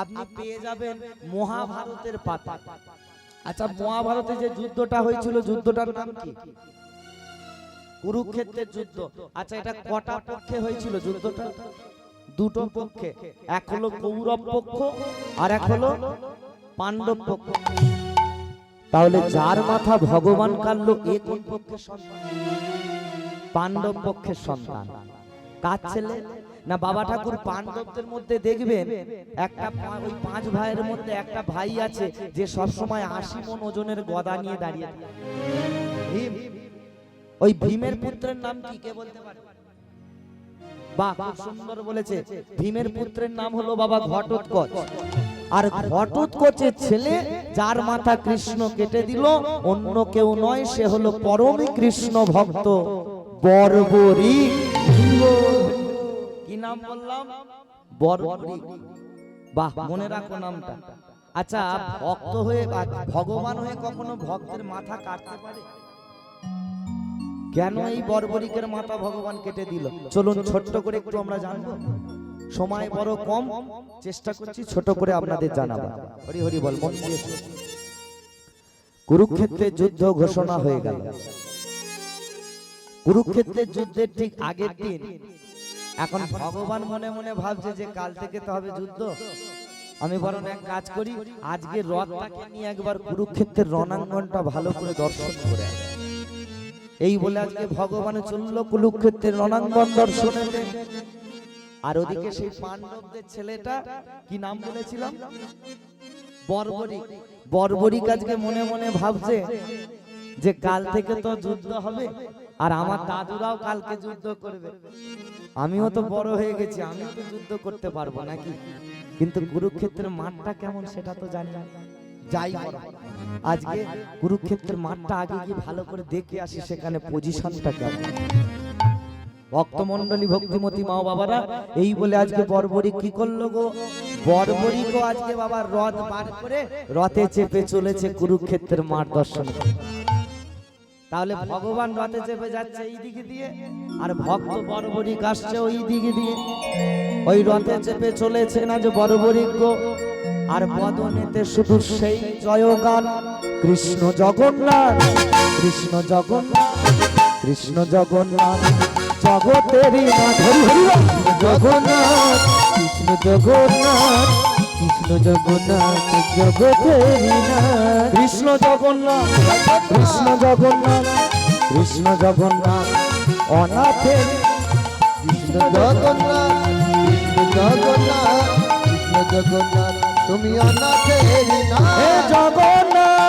আপনি পেয়ে যাবেন মহাভারতের পাতা। আচ্ছা মহাভারতে যে যুদ্ধটা হয়েছিল যুদ্ধটার নাম কি? কুরুক্ষেত্রের যুদ্ধ। আচ্ছা এটা কটা পক্ষে হয়েছিল যুদ্ধটা? দুটো পক্ষে। এক হলো কৌরব পক্ষ আর এক হলো পাণ্ডব পক্ষ। তাহলে যার মাথা ভগবান কাটলো এ কোন পক্ষের সন্তান? পাণ্ডব পক্ষের সন্তান। কার ছেলে? না বাবা ঠাকুর পাণ্ডবদের মধ্যে দেখবেন একটা ওই পাঁচ ভাইয়ের মধ্যে একটা ভাই আছে যে সব সময় আশি মন ওজনের গদা নিয়ে দাঁড়িয়ে থাকে। ভীম। ওই ভীমের পুত্রের নাম কি? কে? বলতে পারে বাহ সুন্দর বলেছে। ভীমের পুত্রের নাম হলো বাবা ঘটোৎকচ। আর ঘটোৎকচের ছেলে যার মাথা কৃষ্ণ কেটে দিল অন্য কেউ নয় সে হলো পরম কৃষ্ণ ভক্ত। বর্বরী নাম বললাম বর্বরী বাহ মনে রাখো নামটা। আচ্ছা ভক্ত হয়ে বা ভগবান হয়ে কখনো ভক্তের মাথা কাটতে পারে? কেন এই বর্বরিকের মাথা ভগবান কেটে দিল? চলুন ছোট্ট করে একটু আমরা জানব। সময় বড় কম চেষ্টা করছি ছোট করে আপনাদের জানাব হরি হরি বল মন দিয়ে শুনুন। কুরুক্ষেত্রের যুদ্ধ ঘোষণা হয়ে গেল। কুরুক্ষেত্রের যুদ্ধের ঠিক আগের দিন এখন ভগবান মনে মনে ভাবছে যে কাল থেকে তো হবে যুদ্ধ। আমি বরং এক কাজ করি আজকে রথটাকে নিয়ে একবার কুরুক্ষেত্রের রণাঙ্গনটা ভালো করে দর্শন করে এই বলে আজকে ভগবান চলল কুরুক্ষেত্রের রণাঙ্গন দর্শনে আর ওদিকে সেই পাণ্ডবদের ছেলেটা কি নাম বলেছিলাম? বর্বরিক বর্বরিক আজকে মনে মনে ভাবছে যে কাল থেকে তো যুদ্ধ হবে আর আমার দাদুরাও কালকে যুদ্ধ করবে। আমিও তো বড় হয়ে গেছি আমি তো যুদ্ধ করতে পারব নাকি? কিন্তু কুরুক্ষেত্রের মাঠটা কেমন সেটা তো জানি না। যাই আজকে কুরুক্ষেত্রের মাঠটা আগে গিয়ে ভালো করে দেখে আসি সেখানে পজিশনটা কেমন। ভক্তমন্ডলী ভক্তিমতী মা বাবারা এই বলে আজকে বর্বরিক কি করল গো? বর্বরিকও আজকে বাবা রথ বার করে রথে চেপে চলেছে কুরুক্ষেত্রের মাঠ দর্শন। তাহলে ভগবান রথে চেপে যাচ্ছে এই দিকে দিয়ে। আর ভক্ত বর্বরিক আসছে ওই দিকে দিয়ে। ওই রথে চেপে চলেছে না যে বর্বরিক আর বদনেতে শুধু সেই জয়গান। কৃষ্ণ জগন্নাথ কৃষ্ণ জগন্নাথ কৃষ্ণ জগন্নাথ। জগতেরই জগন্নাথ কৃষ্ণ জগন্নাথ। কৃষ্ণ জগন্নাথ জগতে কৃষ্ণ জগন্নাথ কৃষ্ণ জগন্নাথ কৃষ্ণ জগন্নাথ অনাথের কৃষ্ণ জগন্নাথ কৃষ্ণ জগন্নাথ কৃষ্ণ জগন্নাথ তুমি অনাথের জগন্নাথ!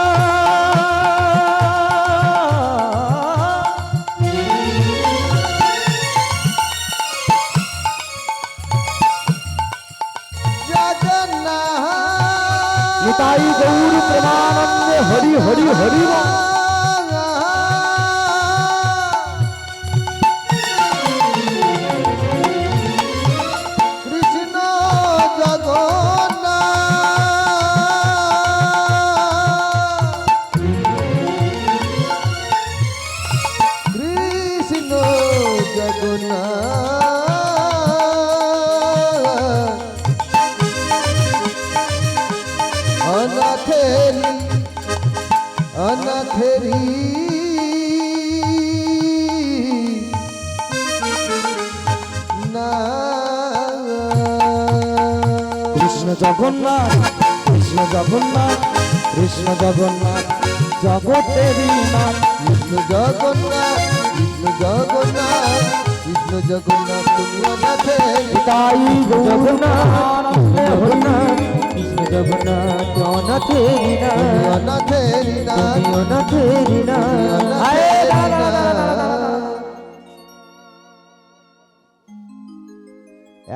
জগন্নাথ নিতাই গৌর প্রেমানন্দে হরি হরি হরি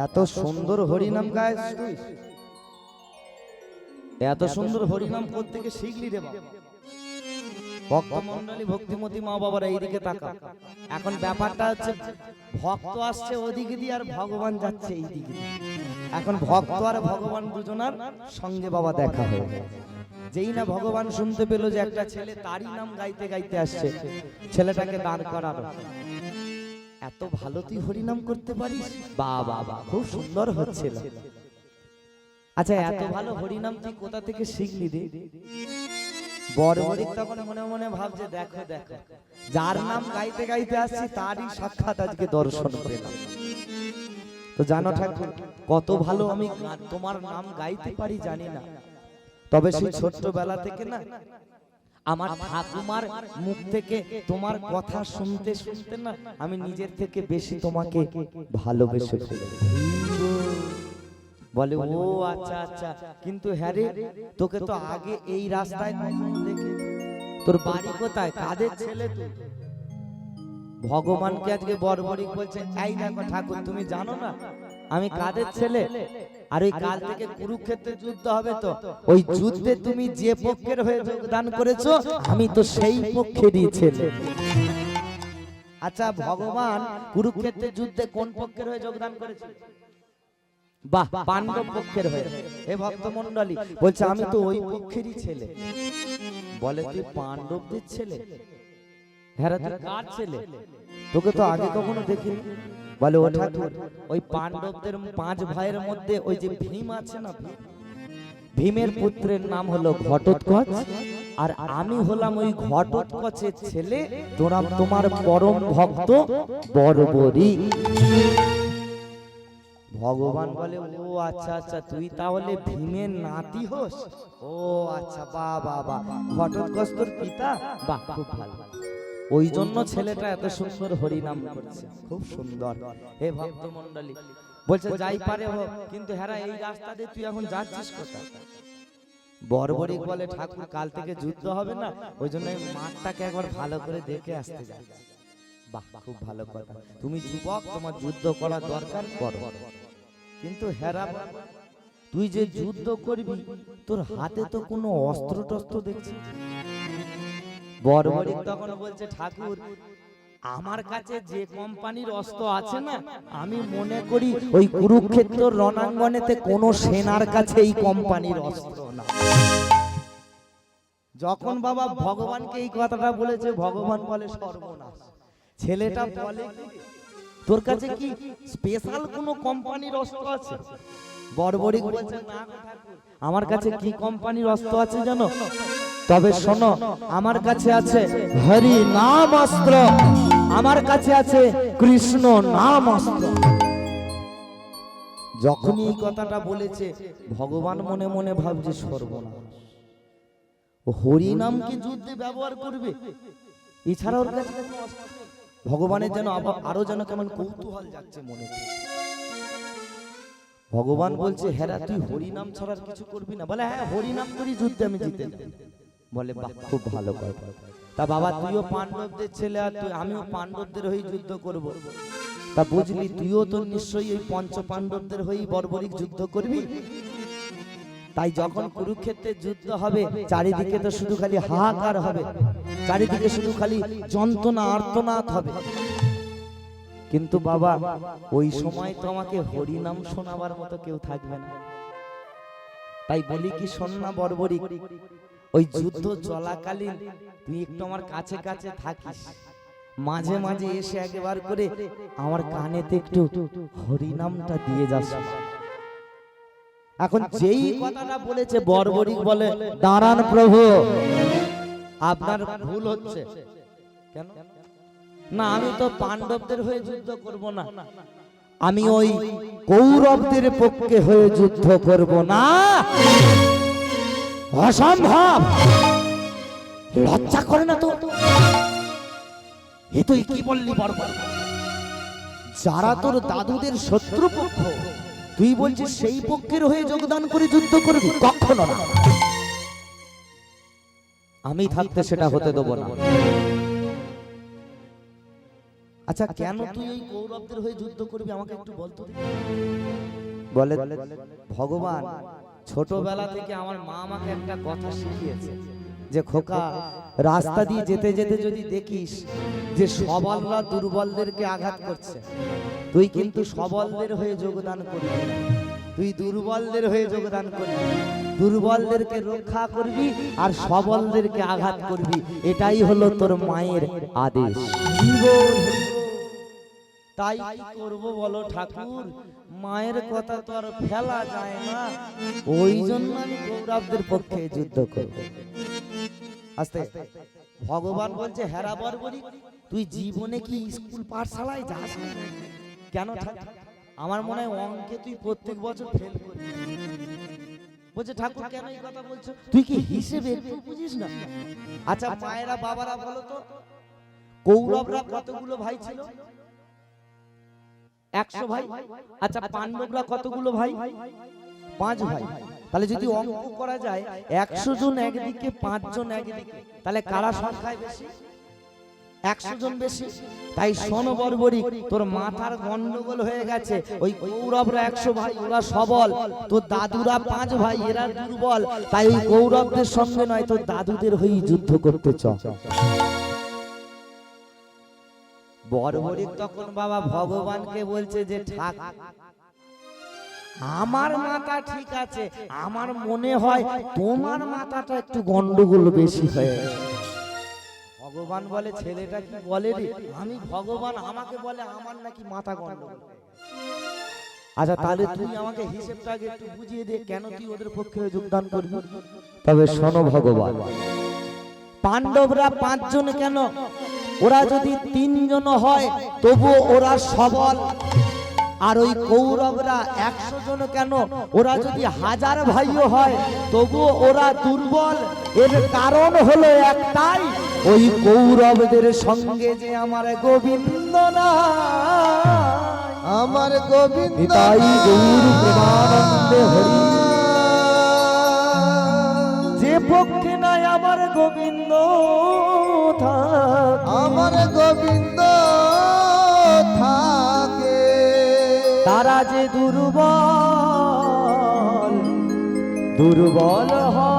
এত সুন্দর হরিনাম তুই এত সুন্দর হরিনাম থেকে শিখলি রে বাবা? ভক্তমন্ডলী ভক্তিমতী মা বাবারা এইদিকে তাকা এখন ব্যাপারটা হচ্ছে ভক্ত আসছে ওদিকে দিয়ে আর ভগবান যাচ্ছে এইদিকে এখন ভক্ত আর ভগবান দুজনার সঙ্গে বাবা দেখা হয়ে যেই না ভগবান শুনতে পেল যে একটা ছেলে তারই নাম গাইতে গাইতে আসছে। ছেলেটাকে দাঁড় করালো। এত ভালো তুই হরিনাম করতে পারিস? বা বা খুব সুন্দর হচ্ছিল। আচ্ছা এত ভালো হরিনাম তুই কোথা থেকে শিখলি রে? বড়বড়িক তখন মনে মনে ভাবছে দেখো দেখো। যার নাম গাইতে গাইতে আসছি তারই সাক্ষাৎ আজকে দর্শন পেলাম। তো জানো ঠাকুর কত ভালো আমি তোমার নাম গাইতে পারি জানি না। তবে সেই ছোট্টবেলা থেকে না আমার ঠাকুমার মুখ থেকে তোমার কথা শুনতে শুনতে না, আমি নিজের থেকে বেশি তোমাকে ভালোবেসে বলে, ও আচ্ছা আচ্ছা কিন্তু হ্যাঁ রে, তোকে তো আগে এই রাস্তায় তোর বাড়ি কোথায়? কাদের ছেলে তুই? ভগবানকে আজকে বড়বড়িক বলছে, এই দেখো ঠাকুর, তুমি জানো না আমি কাদের ছেলে? আর ওই কাল থেকে কুরুক্ষেত্রে যুদ্ধ হবে তো। ওই যুদ্ধে তুমি যে পক্ষের হয়ে যোগদান করেছ আমি তো সেই পক্ষেরই ছেলে। আচ্ছা ভগবান কুরুক্ষেত্রের যুদ্ধে কোন পক্ষের হয়ে যোগদান করেছে? বাহ পাণ্ডব পক্ষের হয়ে। এ ভক্ত মন্ডলী বলছে আমি তো ওই পক্ষেরই ছেলে। বলে তুই পাণ্ডবদের ছেলে? হ্যাঁ তুই কার ছেলে? তোকে তো আগে কখনো দেখিনি। বলে ও ঠাকুর ওই পাণ্ডবদের পাঁচ ভাইয়ের মধ্যে ওই যে ভীম আছে না ভীমের পুত্রের নাম হলো ঘটোৎকচ। আর আমি হলাম ওই ঘটোৎকচের ছেলে তোরা তোমার পরম ভক্ত বর্বরী। ভগবান বলে ও আচ্ছা আচ্ছা তুই তাহলে ভীমের নাতি হোস? ও আচ্ছা বা বা বা ঘটোৎকচ তোর পিতা? বাহ খুব ভালো। ওই জন্য ছেলেটা এত সুন্দর হরিনাম করছে। খুব সুন্দর। হে ভক্ত মন্ডলী বলছে যাই পারে হোক কিন্তু হ্যাঁ এই রাস্তা দিয়ে তুই এখন যাচ্ছিস কোথায়? বর্বরিক বলে ঠাকুর কাল থেকে যুদ্ধ হবে না? ওই জন্য মাঠটাকে একবার ভালো করে দেখে আসতে যাচ্ছি বাহ খুব ভালো কথা। তুমি যুবক তোমার যুদ্ধ করা দরকার করো কিন্তু হেরা তুই যে যুদ্ধ করবি তোর হাতে তো কোনো অস্ত্র টস্ত্র দেখছি না। তখন বলছে, ঠাকুর, আমার কাছে যে কোম্পানির অস্ত্র আছে না, আমি মনে করি ওই কুরুক্ষেত্র রণাঙ্গনেতে কোনো সেনার কাছে এই কোম্পানির অস্ত্র না। যখন বাবা ভগবানকে এই কথাটা বলেছে, ভগবান বলে, সর্বনাশ। ছেলেটা বলে, তোর কাছে কি স্পেশাল কোনো কোম্পানির অস্ত্র আছে? বড়বড়িক বলছে না আমার কাছে কি কোম্পানির অস্ত্র আছে জানো? তবে শোনো আমার কাছে আছে হরি নাম অস্ত্র। আমার কাছে আছে কৃষ্ণ নাম অস্ত্র। যখনই এই কথাটা বলেছে ভগবান মনে মনে ভাবছে সর্বনাশ। হরি নামকে যুদ্ধে ব্যবহার করবে? এছাড়া ওর কাছে। ভগবানের যেন আবার আরও যেন কেমন কৌতূহল যাচ্ছে মনে ভগবান বলছে, হেরা, তুই হরিনাম ছাড়ার কিছু করবি না? বলে হ্যাঁ হরিনাম করি যুদ্ধে আমি জিতে বলে, বাহ, খুব ভালো কথা। তা বাবা, তুইও পাণ্ডবদের ছেলে আর তুই, আমিও পাণ্ডবদের হয়ে যুদ্ধ করব। তা বুঝলি, তুইও তো নিশ্চয়ই ওই পঞ্চ পাণ্ডবদের হয়েই বর্বরিক যুদ্ধ করবি? তাই যখন কুরুক্ষেত্রে যুদ্ধ হবে, চারিদিকে তো শুধু খালি হাহাকার হবে। চারিদিকে শুধু খালি যন্ত্রণা, আর্তনাদ হবে। কিন্তু বাবা, ওই সময় তো আমাকে হরিনাম শোনাবার মতো কেউ থাকবে না। তাই বলি কি, শোন না বর্বরিক ওই যুদ্ধ চলাকালীন তুই একটু আমার কাছে কাছে থাকিস। মাঝে মাঝে এসে একবার করে আমার কানেতে একটু হরিনামটা দিয়ে যাস এখন যেই কথাটা বলেছে বর্বরিক বলে, দাঁড়ান প্রভু, আপনার ভুল হচ্ছে। কেন? না, আমি তো পাণ্ডবদের হয়ে যুদ্ধ করব না। আমি ওই কৌরবদের পক্ষে হয়ে যুদ্ধ করব না। অসম্ভব! লজ্জা করে না তো? এ তুই কি বললি বর্বর যারা তোর দাদুদের শত্রু পক্ষ, তুই বলছিস সেই পক্ষের হয়ে যোগদান করে যুদ্ধ করবি? কখনো না। আমি থাকতে সেটা হতে দেবো না। আচ্ছা কেন তুই ওই কৌরবদের হয়ে যুদ্ধ করবি? আমাকে একটু বলতো বলে ভগবান ছোটবেলা থেকে আমার মা আমাকে একটা কথা শিখিয়েছে যে খোকা রাস্তা দিয়ে যেতে যেতে যদি দেখিস যে সবলরা দুর্বলদেরকে আঘাত করছে। তুই কিন্তু সবলদের হয়ে যোগদান করবি। তুই দুর্বলদের হয়ে যোগদান করবি। দুর্বলদেরকে রক্ষা করবি আর সবলদেরকে আঘাত করবি। এটাই হলো তোর মায়ের আদেশ। তাই করব বলো ঠাকুর, মায়ের কথা তো আর ফেলা যায় না। ওই জন্য আমি কৌরবদের পক্ষে যুদ্ধ করব। আস্তে, ভগবান বলছে, হেরা বরবরি, তুই জীবনে কি স্কুল পাঠশালায় যাস কেন ঠাকুর আমার মনে হয় অঙ্কে তুই প্রত্যেক বছর ফেল করবি। বলছে, ঠাকুর, কেন এই কথা বলছো? তুই কি হিসেবে বুঝিস না? আচ্ছা মায়েরা বাবারা বলো তো কৌরবরা কতগুলো ভাই ছিল? একশো ভাই? আচ্ছা পাণ্ডবরা কতগুলো ভাই? পাঁচ ভাই। তাহলে যদি অঙ্ক করা যায় একশো জন একদিকে পাঁচ জন একদিকে। তাহলে কারা সংখ্যায় বেশি? একশো জন বেশি। তাই শোনো বর্বরী তোর মাথার গন্ডগোল হয়ে গেছে। ওই কৌরবরা একশো ভাই ওরা সবল। তোর দাদুরা পাঁচ ভাই এরা দুর্বল। তাই ওই কৌরবদের সঙ্গে নয় তোর দাদুদের হয়েই যুদ্ধ করতে চ। বর্বরিক তখন বাবা ভগবানকে বলছে যে ঠাক আমার মাথা ঠিক আছে আমার মনে হয় তোমার মাথাটা একটু গন্ডগোল বেশি হয়ে ভগবান বলে ছেলেটা কি বলে রে? আমি ভগবান আমাকে বলে আমার নাকি মাথা গন্ডগোল আচ্ছা তাহলে তুই আমাকে হিসেবটা আগে একটু বুঝিয়ে দে কেন তুই ওদের পক্ষে যোগদান করবি? তবে শোনো ভগবান পাণ্ডবরা পাঁচজন কেন ওরা যদি তিনজন হয় তবু ওরা সবল। আর ওই কৌরবরা একশো জন কেন? ওরা যদি হাজার ভাইও হয় তবু ওরা দুর্বল। এর কারণ হলো একটাই ওই কৌরবদের সঙ্গে যে আমার গোবিন্দ না আমার গোবিন্দ যে পক্ষে নাই আমার গোবিন্দ। থাক আমার গোবিন্দ থাকে। তারা যে দুর্বল দুর্বল হয়।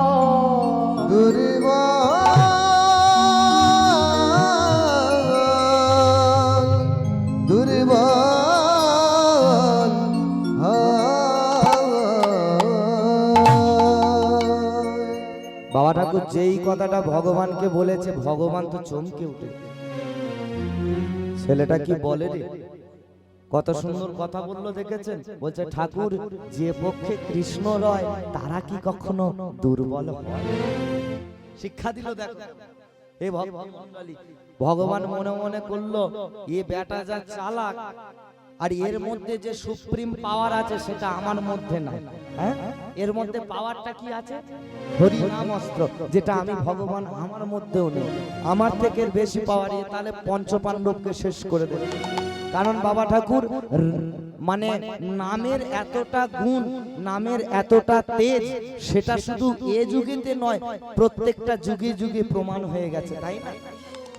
ঠাকুর যেই কথাটা ভগবানকে বলেছে, ভগবান তো চমকে উঠে ছেলেটা কি বলে রে? কত সুন্দর কথা বলল, দেখেছেন? বলছে, ঠাকুর, যে পক্ষে কৃষ্ণ রয়, তারা কি কখনো দুর্বল শিক্ষা দিল, দেখো। ভগবান মনে মনে করল, এ বেটা যা চালাক আর এর মধ্যে যে সুপ্রিম পাওয়ার আছে সেটা আমার মধ্যে নাই হ্যাঁ? এর মধ্যে পাওয়ারটা কি আছে? হরি নাম অস্ত্র যেটা আমি ভগবান আমার মধ্যেও নেই। আমার থেকে বেশি পাওয়ার তাহলে পঞ্চপাণ্ডবকে শেষ করে দেবে। কারণ বাবা ঠাকুর মানে নামের এতটা গুণ, নামের এতটা তেজ, সেটা শুধু এ যুগেতে নয়, প্রত্যেকটা যুগে যুগে প্রমাণ হয়ে গেছে, তাই না?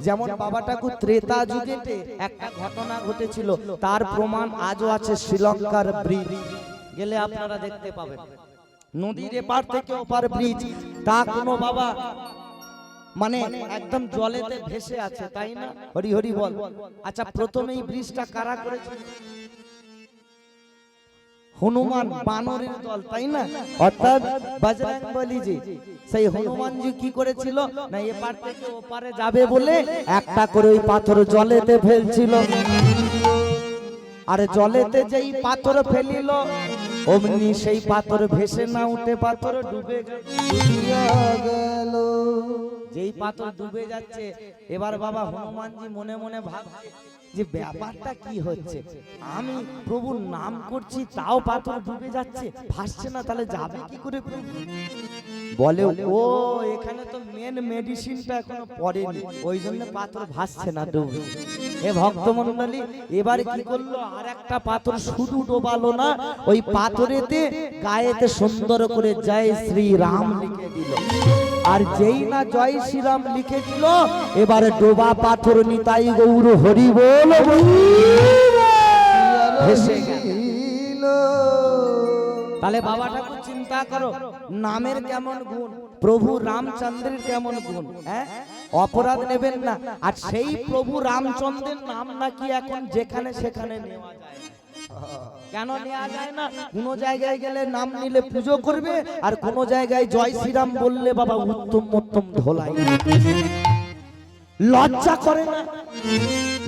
যেমন বাবা ঠাকুর ত্রেতা যুগেতে একটা ঘটনা ঘটেছিল, তার প্রমাণ আজও আছে শ্রীলঙ্কার ব্রিজ। গেলে আপনারা দেখতে পাবেন। নদীর এপার থেকে ওপার ব্রিজ, তা কোনো বাবা মানে একদম জলেতে ভেসে আছে, তাই না? হরি হরি বল। আচ্ছা প্রথমেই ব্রিজটা কারা করেছিল? হনুমান বানরের দল তাই না? অর্থাৎ বজরং বলি জি সেই হনুমান জি কি করেছিল? না এপার থেকে ওপারে যাবে বলে একটা করে ওই পাথর জলেতে ফেলছিল। আর জলেতে যেই পাথর ফেলিল অমনি সেই পাথর ভেসে না উঠে পাথর ডুবে গেল। গেল। যেই পাথর ডুবে যাচ্ছে এবার বাবা হনুমানজি মনে মনে ভাবছে যে ব্যাপারটা কি হচ্ছে? আমি প্রভুর নাম করছি, তাও পাথর ডুবে যাচ্ছে, ভাসছে না, তাহলে যাবে কি করে বলে, ও, এখানে তো মেন মেডিসিনটা এখনও পড়েনি, ওই জন্য পাথর ভাসছে না ডুবে এ ভক্তমন্ডলী এবার কি করল? আর একটা পাথর শুধু ডোবালো না, ওই পাথরেতে গায়েতে সুন্দর করে জয় শ্রী রাম লিখে দিল। আর যেই না জয় শ্রীরাম লিখে দিল এবারে ডোবা পাথর নিতাই গৌর হরি বল তাহলে বাবা ঠাকুর চিন্তা করো, নামের কেমন গুণ, প্রভু রামচন্দ্রের কেমন গুণ হ্যাঁ? অপরাধ নেবেন না। আর সেই প্রভু রামচন্দ্রের নাম নাকি এখন যেখানে সেখানে নেওয়া যায়। কেন নেওয়া যায় না? কোন জায়গায় গেলে নাম নিলে পুজো করবে আর কোন জায়গায় জয় শ্রীরাম বললে বাবা উত্তম উত্তম ধোলাই। লজ্জা করে না?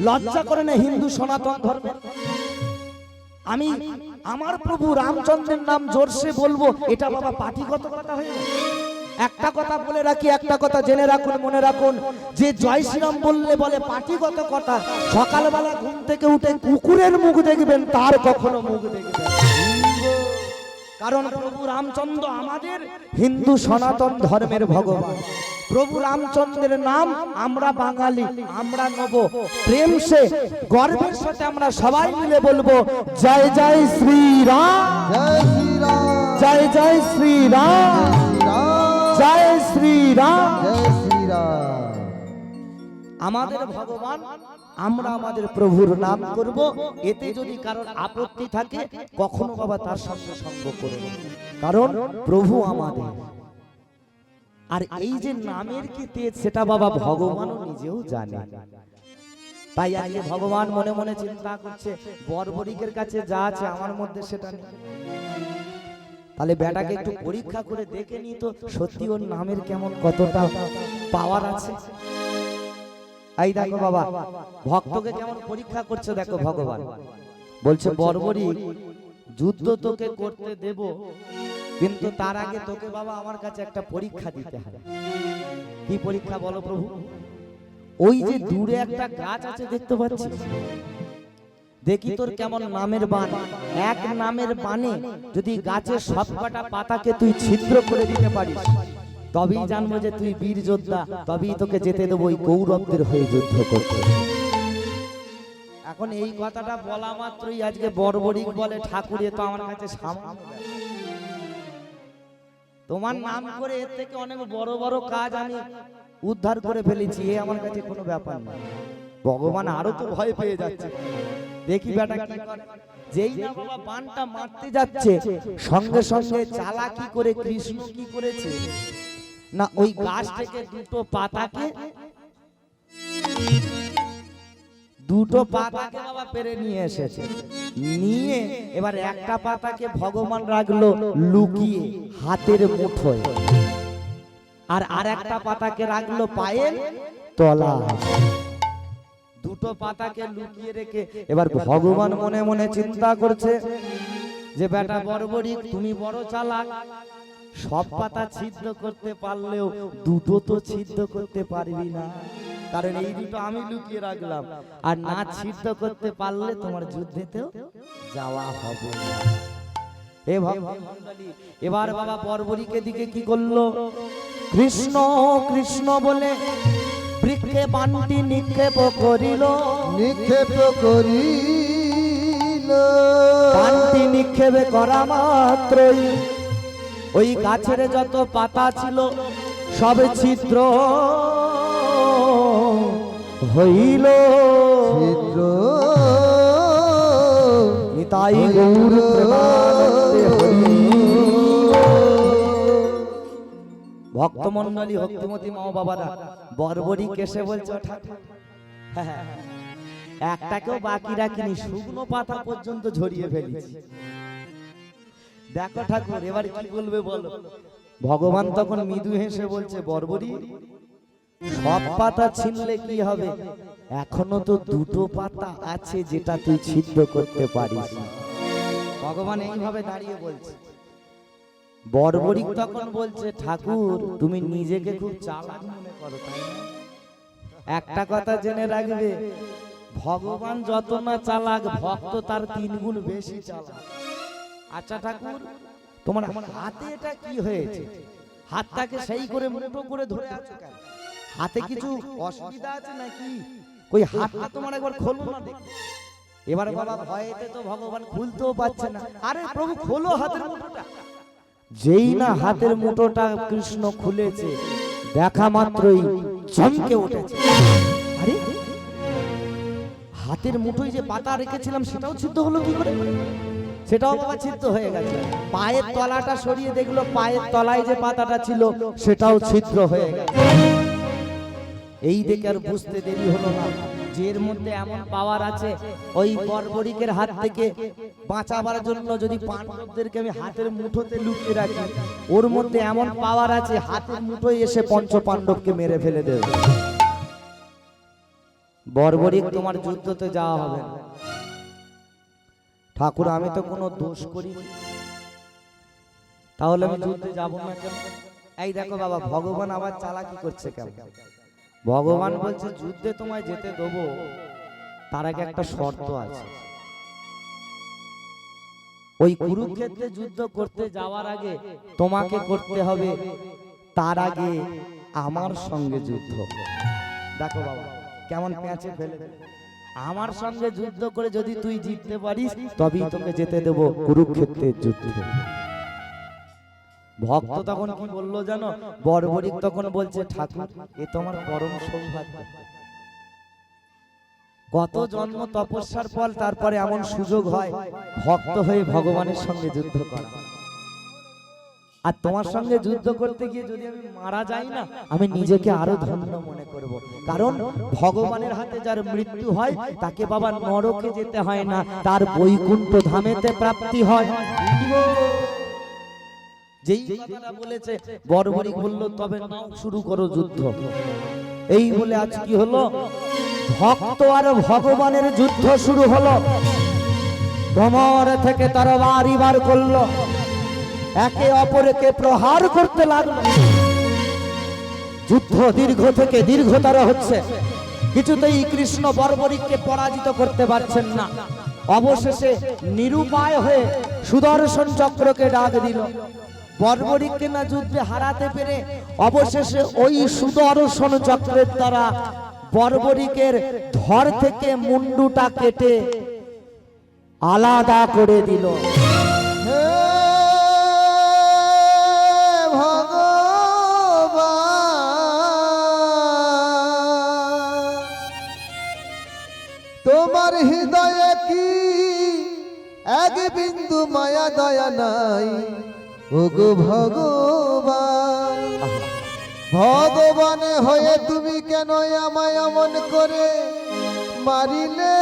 লজ্জা করে না হিন্দু সনাতন ধর্মের আমি আমার প্রভু রামচন্দ্রের নাম জোরসে বলব এটা বাবা পার্টিগত কথা হয়ে গেল। একটা কথা বলে রাখি একটা কথা জেনে রাখুন মনে রাখুন। যে জয় শ্রীরাম বললে বলে পার্টিগত কথা সকালবেলা ঘুম থেকে উঠে কুকুরের মুখ দেখবেন তার কখনো মুখ দেখবেন কারণ প্রভু রামচন্দ্র আমাদের হিন্দু সনাতন ধর্মের ভগবান। প্রভু রামচন্দ্রের নাম আমরা বাঙালি আমরা নেব। প্রেম সে গর্বের সাথে আমরা সবাই মিলে বলব জয় জয় শ্রীরাম। জয় শ্রীরাম। জয় জয় শ্রীরাম। জয় শ্রীরাম জয় শ্রীরাম আমাদের ভগবান আমরা আমাদের প্রভুর নাম করব। এতে যদি কারোর আপত্তি থাকে কখনো বাবা তার সঙ্গে সঙ্গ করব কারণ প্রভু আমাদের। আর এই যে নামের কি তেজ সেটা বাবা ভগবানও নিজেও জানে। তাই আজকে ভগবান মনে মনে চিন্তা করছে বর্বরিকের কাছে যা আছে আমার মধ্যে সেটা নেই। তাহলে বেটাকে একটু পরীক্ষা করে দেখে নি তো সত্যি ওর নামের কেমন কতটা পাওয়ার আছে? এই দেখো বাবা ভক্তকে কেমন পরীক্ষা করছে দেখো ভগবান। বলছে বর্বরী যুদ্ধ তোকে করতে দেব কিন্তু তার আগে তোকে বাবা আমার কাছে একটা পরীক্ষা দিতে হবে। কি পরীক্ষা বলো প্রভু? ওই যে দূরে একটা গাছ আছে দেখতে পাচ্ছিস দেখি তোর কেমন নামের বান এক নামের বানে যদি গাছের সবকটা পাতাকে তুই ছিদ্র করে দিতে পারিস। তবেই জানব যে তুই বীর যোদ্ধা তবেই তোকে যেতে দেবো ওই কৌরবদের হয়ে যুদ্ধ করতে। এখন এই কথাটা বলা মাত্রই আজকে বর্বরিক বলে ঠাকুরে তো আমার কাছে তোমার নাম করে এর থেকে অনেক বড় বড় কাজ আমি উদ্ধার করে ফেলেছি এ আমার কাছে কোনো ব্যাপার না ভগবান আরও তো ভয় পেয়ে যাচ্ছে। দেখি বেটা কি করে। যেই না বাবা বানটা মারতে যাচ্ছে সঙ্গে সঙ্গে চালাকি করে কৃষ্ণ কি করেছে? না ওই গাছ থেকে দুটো পাতাকে দুটো পাতাকে বাবা পেরে নিয়ে এসেছে। নিয়ে এবার একটা পাতাকে ভগবান রাখল লুকিয়ে হাতের মুঠোয়। আর আর একটা পাতাকে রাখল পায়ের তলা দুটো পাতাকে লুকিয়ে রেখে এবার ভগবান মনে মনে চিন্তা করছে যে বেটা বড়বড়ি তুমি বড় চালাক। সব পাতা ছিদ্র করতে পারলেও দুটো তো ছিদ্র করতে পারবি না। কারণ এই দুটো আমি লুকিয়ে রাখলাম। আর না ছিদ্র করতে পারলে তোমার যুদ্ধেতেও যাওয়া হবে না। এবার বাবা বর্বরীকে দিকে কি করল? কৃষ্ণ কৃষ্ণ বলে বৃক্ষে বানটি নিক্ষেপ করিল। নিক্ষেপ করিল। বানটি নিক্ষেপে করা মাত্রই ওই গাছের যত পাতা ছিল সব ছিদ্র হইল। চিত্র নিতাই গৌর ভক্তমন্ডলী ভক্তিমতী মা বাবারা বর্বরী কেসে বলছে একটাকেও বাকি রাখিনি শুকনো পাতা পর্যন্ত ঝরিয়ে ফেলেছি। দেখো ঠাকুর এবার কি বলবে বলো? ভগবান তখন মৃদু হেসে বলছে বর্বরী সব পাতা ছিনলে কি হবে? এখনও তো দুটো পাতা আছে যেটা তুই ছিদ্র করতে পারিস। ভগবান এইভাবে দাঁড়িয়ে বলছে। বর্বরিক তখন বলছে ঠাকুর তুমি নিজেকে খুব চালাক মনে করো তাই না? একটা কথা জেনে রাখবে ভগবান যত না চালাক ভক্ত তার তিন গুণ বেশি চালাক। আচ্ছা ঠাকুর তোমার হাতে এটা কি হয়েছে? হাতটাকে সেই করে মুঠো করে ধরে আছো কেন? হাতে কিছু অসুবিধা আছে নাকি? ওই হাতটা তোমার একবার খোলো না দেখো। এবার বাবা ভয়েতে তো ভগবান খুলতেও পারছে না। আরে প্রভু খোলো হাতের মুঠোটা। যেই না হাতের মুঠোটা কৃষ্ণ খুলেছে দেখা মাত্রই চমকে উঠেছে। আরে হাতের মুঠোয় যে পাতা রেখেছিলাম সেটাও ছিদ্র হলো কি করে? সেটাও বাবা ছিদ্র হয়ে গেছে। পায়ের তলাটা সরিয়ে দেখল পায়ের তলায় যে পাতাটা ছিল সেটাও ছিদ্র হয়ে গেছে। এই দেখে আর বুঝতে দেরি হলো না। যে এর মধ্যে এমন পাওয়ার আছে, ওই বর্বরিকের হাত থেকে বাঁচাবার জন্য যদি পাণ্ডবদেরকে আমি হাতের মুঠোতে লুকিয়ে রাখি, ওর মধ্যে এমন পাওয়ার আছে, হাতের মুঠোয় এসে পঞ্চ পাণ্ডবকে মেরে ফেলে দেবে। বর্বরিক, তোমার যুদ্ধতে যাওয়া হবে ঠাকুর, আমি তো কোনো দোষ করি তাহলে আমি যুদ্ধে যাব না এই দেখো বাবা, ভগবান আবার চালাকি করছে কেন ভগবান বলছে যুদ্ধে তোমায় যেতে দেবো। তার আগে একটা শর্ত আছে। ওই কুরুক্ষেত্রে যুদ্ধ করতে যাওয়ার আগে তোমাকে করতে হবে তার আগে আমার সঙ্গে যুদ্ধ। দেখো বাবা কেমন পেঁচে ফেলে আমার সঙ্গে যুদ্ধ করে যদি তুই জিততে পারিস তবেই তোকে যেতে দেব কুরুক্ষেত্রের যুদ্ধে। ভক্ত তখন কি বলল জানো? বর্বরিক তখন বলছে, ঠাকুর, এ তোমার পরম সৌভাগ্য। কত জন্ম তপস্যার ফল, তারপরে এমন সুযোগ হয়, ভক্ত হয়ে ভগবানের সঙ্গে যুদ্ধ করা। আর তোমার সঙ্গে যুদ্ধ করতে গিয়ে যদি আমি মারা যাই না, আমি নিজেকে আরও ধন্য মনে করব। কারণ ভগবানের হাতে যার মৃত্যু হয়, তাকে বাবা নরকে যেতে হয় না, তার বৈকুণ্ঠ ধামেতে প্রাপ্তি হয়। যেই কথাটা বলেছে বর্বরিক বলল তবে নাও শুরু করো যুদ্ধ। এই বলে আজ কি হলো? ভক্ত আর ভগবানের যুদ্ধ শুরু হলো। ভ্রমর থেকে তারা বাড়ি বার করল। একে অপরকে প্রহার করতে লাগল। যুদ্ধ দীর্ঘ থেকে দীর্ঘতর হচ্ছে। কিছুতেই কৃষ্ণ বর্বরিককে পরাজিত করতে পারছেন না। অবশেষে নিরুপায় হয়ে সুদর্শন চক্রকে ডাক দিল। বর্বরিককে না যুদ্ধে হারাতে পেরে অবশেষে ওই সুদর্শন চক্রের দ্বারা বর্বরিকের ধর থেকে মুন্ডুটা কেটে আলাদা করে দিল। তোমার হৃদয়ে কি? এক বিন্দু মায়া, দয়া নাই। ওগো ভগবান ভগবান হয়ে তুমি কেন আমায় এমন করে মারিলে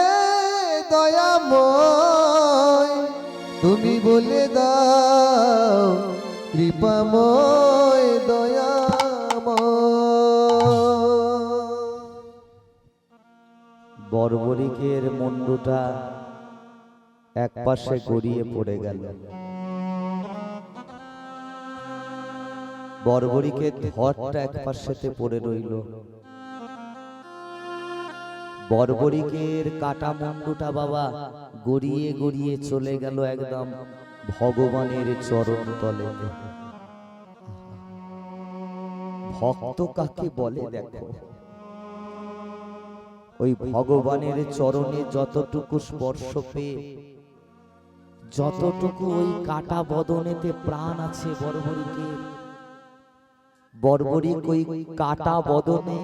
দয়াময়? তুমি বলে দাও, কৃপাময়, দয়াময়। বর্বরিকের মুন্ডুটা এক পাশে গড়িয়ে পড়ে গেল। বর্বরিকের ধরটা এক পাশেতে পড়ে রইল। বর্বরিকের কাটা মুন্ডুটা বাবা গড়িয়ে গড়িয়ে চলে গেল একদম ভগবানের চরণ তলে। ভক্ত কাকে বলে দেখো? ওই ভগবানের চরণে যতটুকু স্পর্শ পেয়ে, যতটুকু ওই কাটা বদনেতে প্রাণ আছে বর্বরিকের বর্বরিক কই কাটা বদনে।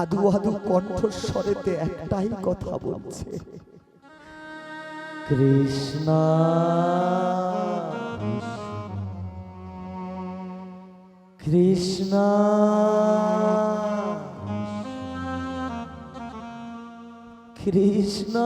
আদু আদু কণ্ঠস্বরেতে একটাই কথা বলছে। কৃষ্ণ কৃষ্ণ। কৃষ্ণ।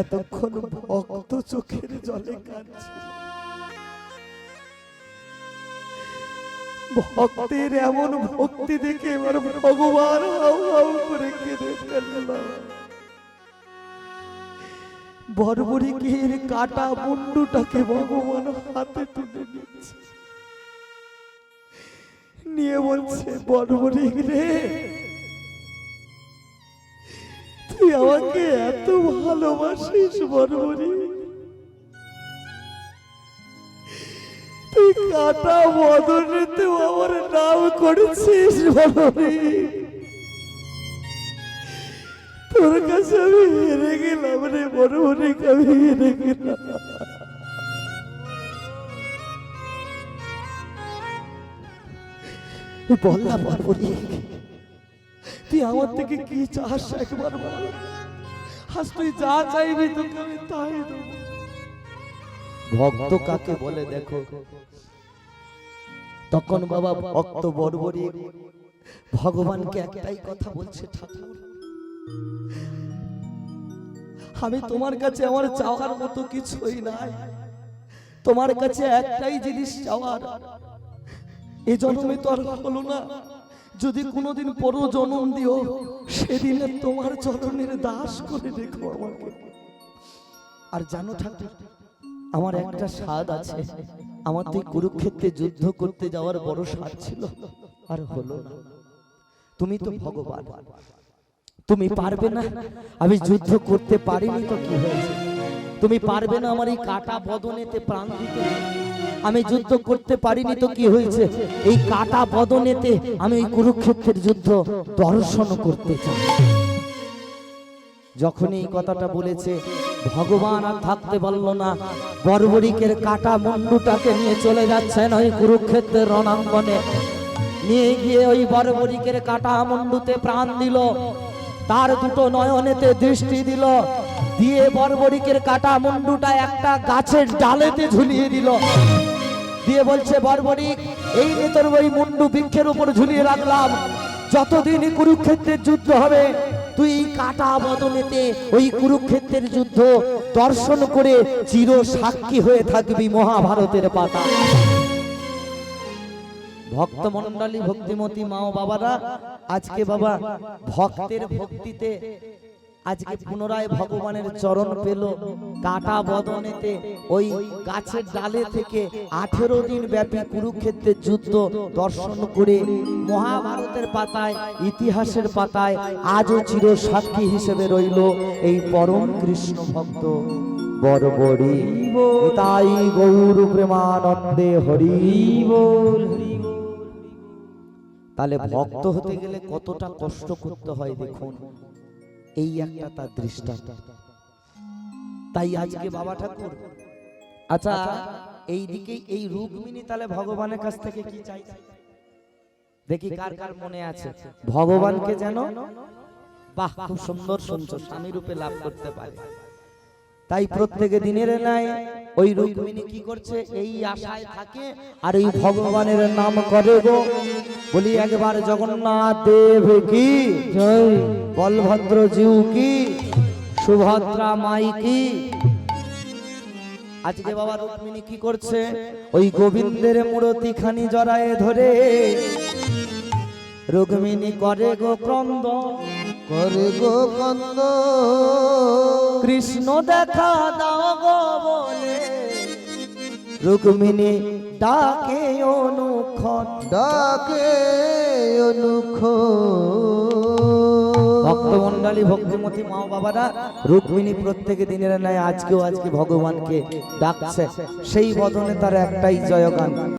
এতক্ষণ ভক্ত চোখের জলে কাঁদছিল। ভক্তের এমন ভক্তি দেখে এবার ভগবান হাউ হাউ করে কেঁদে ফেলল। বর্বরিকের কাটা মুন্ডুটাকে ভগবান হাতে তুলে নিচ্ছে নিয়ে বলছে, বর্বরিক রে তুই আমাকে এত ভালোবাসিস বর্বরিক তুই কাটা বদনেতেও আমার নাম করেছিস তোর কাছে আমি হেরে গেলাম রে বর্বরিক আমি হেরে গেলাম। বল না বর্বরিক তুই আমার থেকে কি চাস একবার আজ তুই যা চাইবি তোকে আমি তাই ভক্ত কাকে বলে দেখো? তখন বাবা ভক্ত বর্বরী ভগবানকে একটাই কথা বলছে ঠাকুর, আমি তোমার কাছে আমার চাওয়ার মতো কিছুই নাই। তোমার কাছে একটাই জিনিস চাওয়ার, এ জন্মে তো আর হলো না। যদি কোনোদিন পর জনম দিও সেদিনে তোমার চরণের দাস করে রেখো আমাকে। আর জানো ঠাকুর আমার একটা স্বাদ আছে। আমার তো কুরুক্ষেত্রে যুদ্ধ করতে যাওয়ার বড় স্বাদ ছিল। আর হলো না। তুমি তো ভগবান। তুমি পারবে না। আমি যুদ্ধ করতে পারিনি তো কি হয়েছে? তুমি পারবে না আমার এই কাটা বদনেতে প্রাণ দিতে। আমি যুদ্ধ করতে পারিনি তো কি হয়েছে? এই কাটা বদনেতে আমি এই কুরুক্ষেত্রের যুদ্ধ দর্শন করতে চাই। যখন এই কথাটা বলেছে ভগবান আর থাকতে পারল না। বর্বরিকের কাটা মুন্ডুটাকে নিয়ে চলে যাচ্ছেন ওই কুরুক্ষেত্রের রণাঙ্গনে। নিয়ে গিয়ে ওই বর্বরিকের কাটা মুন্ডুতে প্রাণ দিল। তার দুটো নয়নেতে দৃষ্টি দিল। দিয়ে বর্বরিকের কাটা মুন্ডুটা একটা গাছের ডালেতে ঝুলিয়ে দিল। দিয়ে বলছে, বর্বরিক, এই নে তোর ওই মুন্ডু বৃক্ষের উপর ঝুলিয়ে রাখলাম। যতদিন কুরুক্ষেত্রের যুদ্ধ হবে, তুই কাটা বদলেতে ওই কুরুক্ষেত্রের যুদ্ধ দর্শন করে চির সাক্ষী হয়ে থাকবি মহাভারতের পাতা। ভক্তমণ্ডলী, ভক্তিমতী মা ও বাবারা, আজকে বাবা, ভক্তের ভক্তিতে আজকে পুনরায় ভগবানের চরণ পেল। কাটা বদনেতে ওই গাছের ডালে থেকে আঠেরো দিন ব্যাপী কুরুক্ষেত্রের যুদ্ধ দর্শন করে মহাভারতের পাতায় ইতিহাসের পাতায় আজও চির সাক্ষী হিসেবে রইল এই পরম কৃষ্ণ ভক্ত। বরবরি তাই গৌর প্রেমানন্দে হরি। বল তাহলে ভক্ত হতে গেলে কতটা কষ্ট করতে হয় দেখুন। এই একটা তার দৃষ্টান্ত। তাই আজকে বাবা ঠাকুর আচ্ছা এই দিকে এই রুক্মিণী তাহলে ভগবানের কাছ থেকে কি চাই? দেখি কার কার মনে আছে। ভগবানকে যেন, বাহ, খুব সুন্দর শুনছো স্বামী রূপে লাভ করতে পারে। তাই প্রত্যেকে দিনের নাই ওই রুক্মিণী কি করছে? এই আশায় থাকে আর এই ভগবানের নাম করে গো। বলি একবার জগন্নাথ দেব কি? বলভদ্র জিউ কি? সুভদ্রা মাই কি? আজকে বাবা রুক্মিণী কি করছে? ওই গোবিন্দের মূরতি খানি জড়ায়ে ধরে। রুক্মিণী করে গো ক্রন্দ। করে গো কন্দ। কৃষ্ণ দেখা দাও গো বলে। রুক্মিণী ডাকে অনুক্ষণ ডাকে অনুখ ভক্তমন্ডলী ভক্তিমতী মা বাবারা রুক্মিণী প্রত্যেকে দিনের ন্যায় আজকেও আজকে ভগবানকে ডাকছে। সেই বদনে তার একটাই জয়গান।